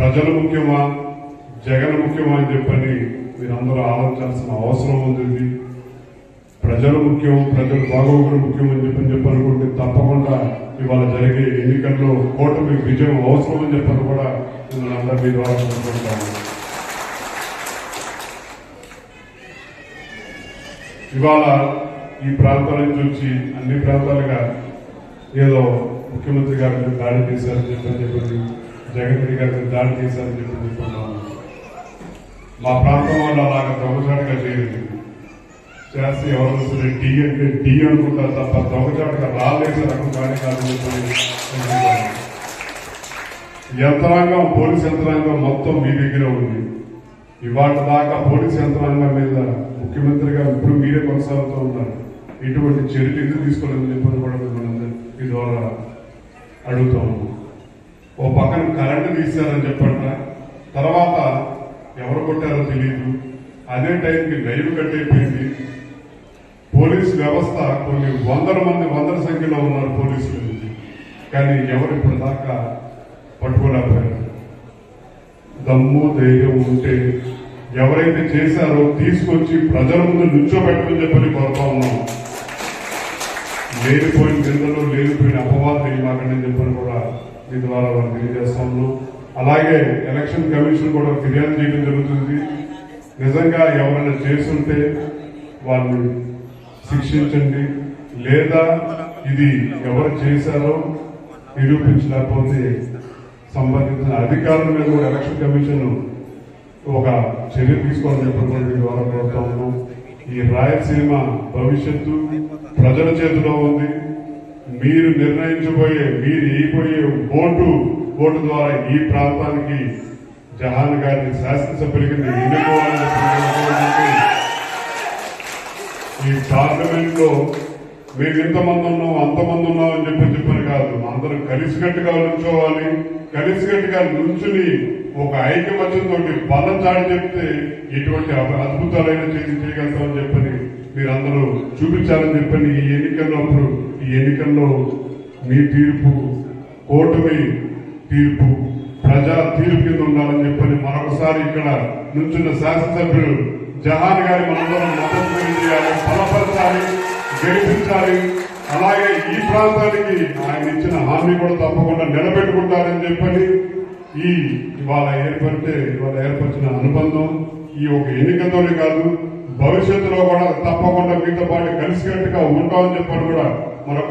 ప్రజలు ముఖ్యమా? జగన్ ముఖ్యమా అని చెప్పని మీరందరూ ఆలోచించాల్సిన అవసరం ఉంది. ప్రజలు ముఖ్యం ప్రజలు బాగోగులు ముఖ్యం అని చెప్పని చెప్పనుకుంటే తప్పకుండా ఇవాళ జరిగే ఎన్నికల్లో కూటమి విజయం అవసరం అని చెప్పని కూడా నేను అందరి మీ ద్వారా ఇవాళ ఈ ప్రాంతాల నుంచి వచ్చి అన్ని ప్రాంతాలుగా ఏదో ముఖ్యమంత్రి గారి దాడి చేశారని చెప్పని చెప్పి జగన్ రెడ్డి దాడి చేశారని చెప్పి చెప్పుకున్నాను మా ప్రాంతం వాళ్ళు అలాగా దొంగచాటుగా చేయలేదు చేస్తే ఎవరు సరే డి అంటే డి అనుకుంటారు తప్ప దొంగచాటుగా రాలేదు రకం కానీ కాదు యంత్రాంగం పోలీస్ యంత్రాంగం మొత్తం మీ దగ్గర ఉంది. ఇవాళ దాకా పోలీస్ యంత్రాంగం మీద ముఖ్యమంత్రిగా ఇప్పుడు మీరే కొనసాగుతూ ఉన్నారు. ఇటువంటి చర్యలు ఎందుకు తీసుకోలేదని చెప్పని కూడా మిమ్మల్ని ఈ ద్వారా అడుగుతా ఉన్నాం ఓ పక్కన కరెంటు తీశారని చెప్పంట. తర్వాత ఎవరు కొట్టారో తెలియదు అదే టైంకి లైవ్ కట్టయిపోయింది పోలీస్ వ్యవస్థ కొన్ని వందల మంది వందల సంఖ్యలో ఉన్నారు పోలీసులు కానీ ఎవరు ఇప్పుడు దాకా పట్టుకోలేకపోయారు. దమ్ము ధైర్యం ఉంటే ఎవరైతే చేశారో తీసుకొచ్చి ప్రజల ముందు నుంచోబెట్టమని చెప్పని కోరుతా ఉన్నాం. లేనిపోయిన నిందలు లేనిపోయిన అపవాదం మాకండి చెప్పని కూడా మీ ద్వారా వారు తెలియజేస్తా ఉన్నాం అలాగే ఎలక్షన్ కమిషన్ కూడా ఫిర్యాదు చేయడం జరుగుతుంది. నిజంగా ఎవరైనా చేస్తుంటే వాళ్ళని శిక్షించండి. లేదా ఇది ఎవరు చేశారో నిరూపించలేకపోతే సంబంధించిన అధికారుల మీద కూడా ఎలక్షన్ కమిషన్ ఒక చర్య తీసుకోవాలని చెప్పినటువంటి ద్వారా కోరుతా ఉన్నాం. ఈ రాయలసీమ భవిష్యత్తు ప్రజల చేతిలో ఉంది. మీరు నిర్ణయించబోయే మీరు ఇయ్యబోయే ఓటు ఓటు ద్వారా ఈ ప్రాంతానికి జహాన్ గారిని శాసనసభ్యులకి ఎన్నుకోవాలని చెప్పి ఈ పార్లమెంట్లో మేము ఇంతమంది ఉన్నాం అంతమంది ఉన్నాం అని చెప్పి చెప్పని కాదు. అందరం కలిసికట్టుగా నుంచోవాలి కలిసికట్టుగా నుంచుని ఒక ఐక్యమత్యంతో బలం చాటి చెప్తే ఇటువంటి అద్భుతాలైన చేసి చేయగలుగుతామని చెప్పని మీరందరూ చూపించాలని చెప్పని ఈ ఎన్నికల్లో అప్పుడు ఈ ఎన్నికల్లో మీ తీర్పు ఓటమి తీర్పు ప్రజా తీర్పు కింద ఉండాలని చెప్పని మరొకసారి ఇక్కడ నుంచున్న శాసనసభ్యులు జహాన్ గారి మనందరం మద్దతు తెలియజేయాలి బలపరచాలి గెలిపించాలి. అలాగే ఈ ప్రాంతానికి ఆయన ఇచ్చిన హామీ కూడా తప్పకుండా నిలబెట్టుకుంటారని చెప్పని ఈ ఇవాళ ఏర్పడితే ఇవాళ ఏర్పరిచిన అనుబంధం ఈ ఒక ఎన్నికతోనే కాదు భవిష్యత్తులో కూడా తప్పకుండా మీతో పాటు కలిసికట్టుగా ఉంటామని చెప్పని కూడా como